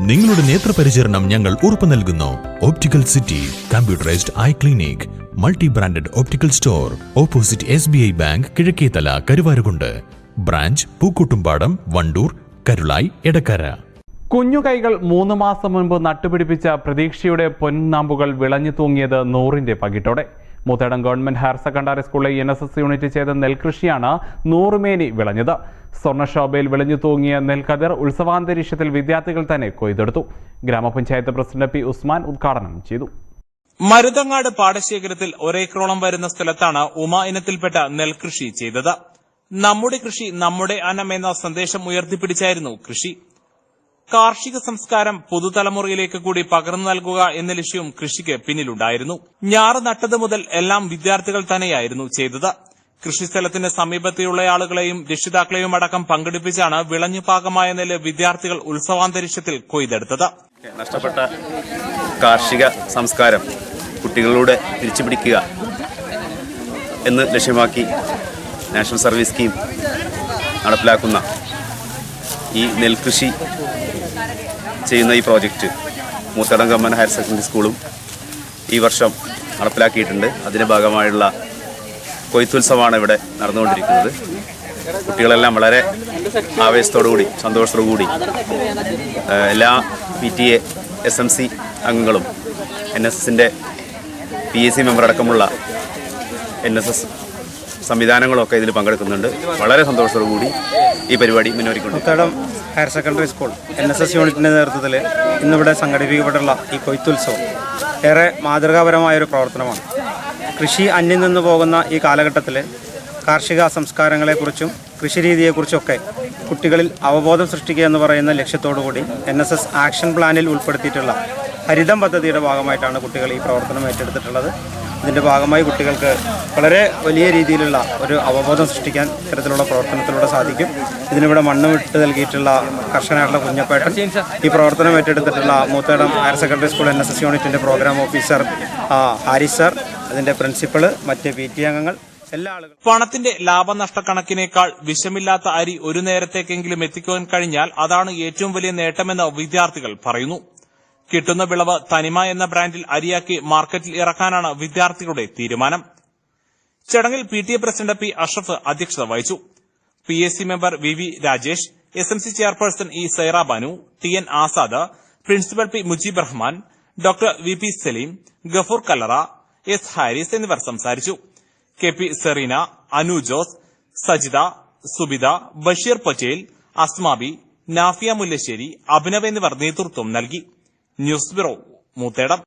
നിങ്ങളുടെ നേത്രപരിചരണം ഞങ്ങൾ ഉറപ്പു നൽകുന്നു. Optical city computerised eye clinic multi branded optical store opposite S B I bank Kizhakkethala Karuvarakundu branch Pookkottumpadam Wandoor Karulai Edakkara കുഞ്ഞു കൈകൾ മൂന്ന് മാസം മുൻപ് നട്ടുപിടിപ്പിച്ച പ്രതീക്ഷയുടെ പൊൻനാമ്പുകൾ വിളഞ്ഞു തൂങ്ങിയത് നൂറിന്റെ പകിട്ടോടെ. മൂത്തേടം ഗവൺമെന്റ് ഹയർ സെക്കൻഡറി സ്കൂളിലെ എൻ എസ് എസ് യൂണിറ്റ് ചെയ്ത നെൽകൃഷിയാണ് നൂറുമേനി വിളഞ്ഞത്. സ്വർണശോഭയിൽ വിളഞ്ഞു തൂങ്ങിയ നെൽക്കതിർ ഉത്സവാന്തരീക്ഷത്തിൽ വിദ്യാർത്ഥികൾ തന്നെ കൊയ്തെടുത്തു. ഗ്രാമപഞ്ചായത്ത് പ്രസിഡന്റ് പി ഉസ്മാൻ ഉദ്ഘാടനം ചെയ്തു. മരുതങ്ങാട് പാടശേഖരത്തിൽ ഒരേക്കറോളം വരുന്ന സ്ഥലത്താണ് ഉമ ഇനത്തിൽപ്പെട്ട നെൽകൃഷി ചെയ്തത്. നമ്മുടെ കൃഷി നമ്മുടെ അന്നം എന്ന സന്ദേശം ഉയർത്തിപ്പിടിച്ചായിരുന്നു കൃഷി. കാർഷിക സംസ്കാരം പുതുതലമുറയിലേക്ക് കൂടി പകർന്നു നൽകുക എന്ന ലക്ഷ്യവും കൃഷിക്ക് പിന്നിലുണ്ടായിരുന്നു. ഞാറ് നട്ടത് മുതൽ എല്ലാം വിദ്യാർത്ഥികൾ തന്നെയായിരുന്നു ചെയ്തത്. കൃഷിസ്ഥലത്തിന് സമീപത്തെയുള്ള ആളുകളെയും രക്ഷിതാക്കളെയും അടക്കം പങ്കെടുപ്പിച്ചാണ് വിളഞ്ഞു പാകമായ നെല്ല് വിദ്യാർത്ഥികൾ ഉത്സവാന്തരീക്ഷത്തിൽ കൊയ്തെടുത്തത്. നഷ്ടപ്പെട്ട കാർഷിക സംസ്കാരം കുട്ടികളിലൂടെ തിരിച്ചുപിടിക്കുക എന്ന് ലക്ഷ്യമാക്കി നാഷണൽ സർവീസ് സ്കീം നടപ്പിലാക്കുന്ന ഈ നെൽകൃഷി ചെയ്യുന്ന ഈ project Moothedam government higher secondary സ്കൂളും ഈ വർഷം നടപ്പിലാക്കിയിട്ടുണ്ട്. അതിന്റെ ഭാഗമായുള്ള കൊയ്ത്തുത്സവമാണ് ഇവിടെ നടന്നുകൊണ്ടിരിക്കുന്നത്. കുട്ടികളെല്ലാം വളരെ ആവേശത്തോടു കൂടി സന്തോഷത്തോടു കൂടി ഏഹ് എല്ലാ P T A S M C അംഗങ്ങളും എൻ എസ് എസിന്റെ പി എസ് സി മെമ്പർ അടക്കമുള്ള എൻ എസ് എസ് സംവിധാനങ്ങളൊക്കെ ഇതിൽ പങ്കെടുക്കുന്നുണ്ട്. വളരെ സന്തോഷത്തോടു കൂടി ഈ പരിപാടി മുന്നോറിക്കൊണ്ട് Moothedam higher secondary school N S S യൂണിറ്റിന്റെ നേതൃത്വത്തിൽ ഇന്നിവിടെ സംഘടിപ്പിക്കപ്പെട്ടുള്ള ഈ കൊയ്ത്തുത്സവം ഏറെ മാതൃകാപരമായൊരു പ്രവർത്തനമാണ്. കൃഷി അന്യം നിന്ന് പോകുന്ന ഈ കാലഘട്ടത്തിൽ കാർഷിക സംസ്കാരങ്ങളെക്കുറിച്ചും കൃഷിരീതിയെക്കുറിച്ചൊക്കെ കുട്ടികളിൽ അവബോധം സൃഷ്ടിക്കുക എന്ന് പറയുന്ന ലക്ഷ്യത്തോടു കൂടി എൻ എസ് എസ് ആക്ഷൻ പ്ലാനിൽ ഉൾപ്പെടുത്തിയിട്ടുള്ള ഹരിതം പദ്ധതിയുടെ ഭാഗമായിട്ടാണ് കുട്ടികൾ ഈ പ്രവർത്തനം ഏറ്റെടുത്തിട്ടുള്ളത്. ഇതിന്റെ ഭാഗമായി കുട്ടികൾക്ക് വളരെ വലിയ രീതിയിലുള്ള ഒരു അവബോധം സൃഷ്ടിക്കാൻ ഇത്തരത്തിലുള്ള പ്രവർത്തനത്തിലൂടെ സാധിക്കും. ഇതിനിവിടെ മണ്ണ് വിട്ട് നൽകിയിട്ടുള്ള കർഷകനായിട്ടുള്ള കുഞ്ഞപ്പേട്ടൻ ഈ പ്രവർത്തനം ഏറ്റെടുത്തിട്ടുള്ള Moothedam higher secondary school N S S യൂണിറ്റിന്റെ പ്രോഗ്രാം ഓഫീസർ ഹാരിസ് സർ അതിന്റെ പ്രിൻസിപ്പൾ മറ്റ് പി ടി അംഗങ്ങൾ പണത്തിന്റെ ലാഭനഷ്ട കണക്കിനേക്കാൾ വിഷമില്ലാത്ത അരി ഒരു നേരത്തേക്കെങ്കിലും എത്തിക്കുവാൻ കഴിഞ്ഞാൽ അതാണ് ഏറ്റവും വലിയ നേട്ടമെന്ന് വിദ്യാർത്ഥികൾ പറയുന്നു. കിട്ടുന്ന വിളവ് തനിമ എന്ന ബ്രാൻഡിൽ അരിയാക്കി മാർക്കറ്റിൽ ഇറക്കാനാണ് വിദ്യാർത്ഥികളുടെ തീരുമാനം. ചടങ്ങിൽ P T A president P Ashraf അധ്യക്ഷത വഹിച്ചു. P S C member V V Rajesh S M C chairperson E Saira Banu T N Azad principal P Mujeeb Rahman doctor V P Saleem Gafoor Kallara S Haris എന്നിവർ സംസാരിച്ചു. K P Sereena Anu Jose Sajitha Subitha Basheer Patel Asmabi Nafiya Mullassery Abhinav എന്നിവർ നേതൃത്വം നൽകി. News bureau Moothedam.